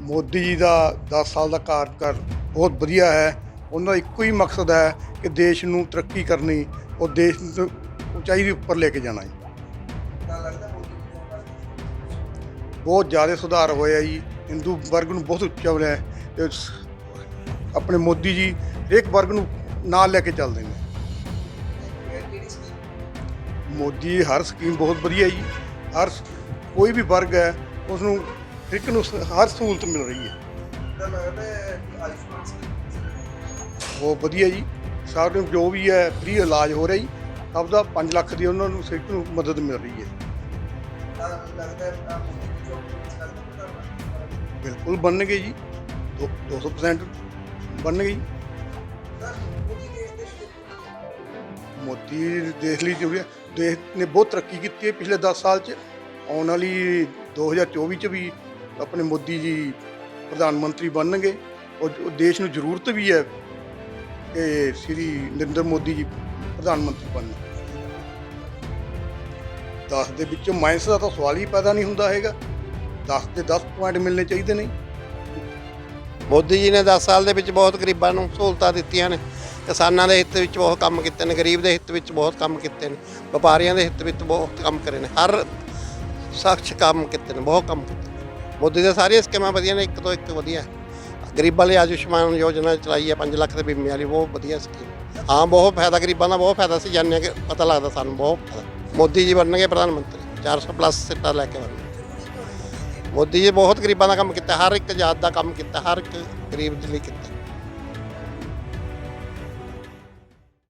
ਮੋਦੀ ਜੀ ਦਾ 10 ਸਾਲ ਦਾ ਕਾਰਜਕਾਲ ਬਹੁਤ ਵਧੀਆ ਹੈ। ਉਹਨਾਂ ਦਾ ਇੱਕੋ ਹੀ ਮਕਸਦ ਹੈ ਕਿ ਦੇਸ਼ ਨੂੰ ਤਰੱਕੀ ਕਰਨੀ ਔਰ ਦੇਸ਼ ਨੂੰ ਉਚਾਈ ਦੇ ਉੱਪਰ ਲੈ ਕੇ ਜਾਣਾ ਜੀ। ਬਹੁਤ ਜ਼ਿਆਦਾ ਸੁਧਾਰ ਹੋਇਆ ਜੀ। ਹਿੰਦੂ ਵਰਗ ਨੂੰ ਬਹੁਤ ਉੱਚਾ ਬਣਾਇਆ ਤੇ ਆਪਣੇ ਮੋਦੀ ਜੀ ਹਰੇਕ ਵਰਗ ਨੂੰ ਨਾਲ ਲੈ ਕੇ ਚੱਲਦੇ ਨੇ। ਮੋਦੀ ਹਰ ਸਕੀਮ ਬਹੁਤ ਵਧੀਆ ਜੀ। ਹਰ ਕੋਈ ਵੀ ਵਰਗ ਹੈ ਉਸ ਨੂੰ ਇੱਕ ਨੂੰ ਸ- ਹਰ ਸਹੂਲਤ ਮਿਲ ਰਹੀ ਹੈ। ਤਾਂ ਲੱਗਦਾ ਹੈ ਕਿ ਆਯੁਸ਼ਮਾਨ ਸਕੀਮ ਬਹੁਤ ਵਧੀਆ ਜੀ। ਸਾਰਿਆਂ ਨੂੰ ਜੋ ਵੀ ਹੈ ਫ੍ਰੀ ਇਲਾਜ ਹੋ ਰਿਹਾ ਜੀ। ਸਭ ਦਾ 5 ਲੱਖ ਦੀ ਉਹਨਾਂ ਨੂੰ ਸਿੱਖ ਨੂੰ ਮਦਦ ਮਿਲ ਰਹੀ ਹੈ। ਬਿਲਕੁਲ ਬਣਨਗੇ ਜੀ। ਦੋ- 200% ਬਣਨਗੇ ਜੀ। ਮੋਦੀ ਦੇਸ਼ ਲਈ ਜੋ ਹੈ। ਦੇਸ਼ ਨੇ ਬਹੁਤ ਤਰੱਕੀ ਕੀਤੀ ਹੈ ਪਿਛਲੇ 10 ਸਾਲ 'ਚ। ਆਉਣ ਵਾਲੀ 2024 'ਚ ਵੀ ਆਪਣੇ ਮੋਦੀ ਜੀ ਪ੍ਰਧਾਨ ਮੰਤਰੀ ਬਣਨਗੇ। ਔਰ ਦੇਸ਼ ਨੂੰ ਜ਼ਰੂਰਤ ਵੀ ਹੈ ਕਿ ਸ੍ਰੀ ਨਰਿੰਦਰ ਮੋਦੀ ਜੀ ਪ੍ਰਧਾਨ ਮੰਤਰੀ ਬਣਨ। 10 ਦੇ ਵਿੱਚੋਂ ਮਾਈਨਸ ਦਾ ਤਾਂ ਸਵਾਲ ਹੀ ਪੈਦਾ ਨਹੀਂ ਹੁੰਦਾ ਹੈਗਾ। 10 ਦੇ 10 ਪੁਆਇੰਟ ਮਿਲਣੇ ਚਾਹੀਦੇ ਨੇ। ਮੋਦੀ ਜੀ ਨੇ 10 ਸਾਲ ਦੇ ਵਿੱਚ ਬਹੁਤ ਗਰੀਬਾਂ ਨੂੰ ਸਹੂਲਤਾਂ ਦਿੱਤੀਆਂ ਨੇ। ਕਿਸਾਨਾਂ ਦੇ ਹਿੱਤ ਵਿੱਚ ਬਹੁਤ ਕੰਮ ਕੀਤੇ ਨੇ, ਗਰੀਬ ਦੇ ਹਿੱਤ ਵਿੱਚ ਬਹੁਤ ਕੰਮ ਕੀਤੇ ਨੇ, ਵਪਾਰੀਆਂ ਦੇ ਹਿੱਤ ਵਿੱਚ ਬਹੁਤ ਕੰਮ ਕਰੇ ਨੇ। ਹਰ ਸ਼ਖਸ ਕੰਮ ਕੀਤੇ ਨੇ, ਬਹੁਤ ਕੰਮ ਕੀਤੇ ਨੇ। ਮੋਦੀ ਦੇ ਸਾਰੀਆਂ ਸਕੀਮਾਂ ਵਧੀਆ ਨੇ, ਇੱਕ ਤੋਂ ਇੱਕ ਵਧੀਆ। ਗਰੀਬਾਂ ਲਈ ਆਯੁਸ਼ਮਾਨ ਯੋਜਨਾ ਚਲਾਈ ਹੈ 5 ਲੱਖ ਦੇ ਬੀਮੇ ਵਾਲੀ, ਬਹੁਤ ਵਧੀਆ ਸਕੀਮ। ਹਾਂ, ਬਹੁਤ ਫਾਇਦਾ, ਗਰੀਬਾਂ ਦਾ ਬਹੁਤ ਫਾਇਦਾ ਸੀ, ਜਾਣਿਆ ਕਿ ਪਤਾ ਲੱਗਦਾ ਸਾਨੂੰ ਬਹੁਤ ਫਾਇਦਾ। ਮੋਦੀ ਜੀ ਬਣਨਗੇ ਪ੍ਰਧਾਨ ਮੰਤਰੀ 400 ਪਲੱਸ ਸੀਟਾਂ ਲੈ ਕੇ ਬਣਨਗੇ। ਮੋਦੀ ਜੀ ਬਹੁਤ ਗਰੀਬਾਂ ਦਾ ਕੰਮ ਕੀਤਾ, ਹਰ ਇੱਕ ਜਾਤ ਦਾ ਕੰਮ ਕੀਤਾ, ਹਰ ਇੱਕ ਗਰੀਬ ਦੇ ਲਈ ਕੀਤਾ।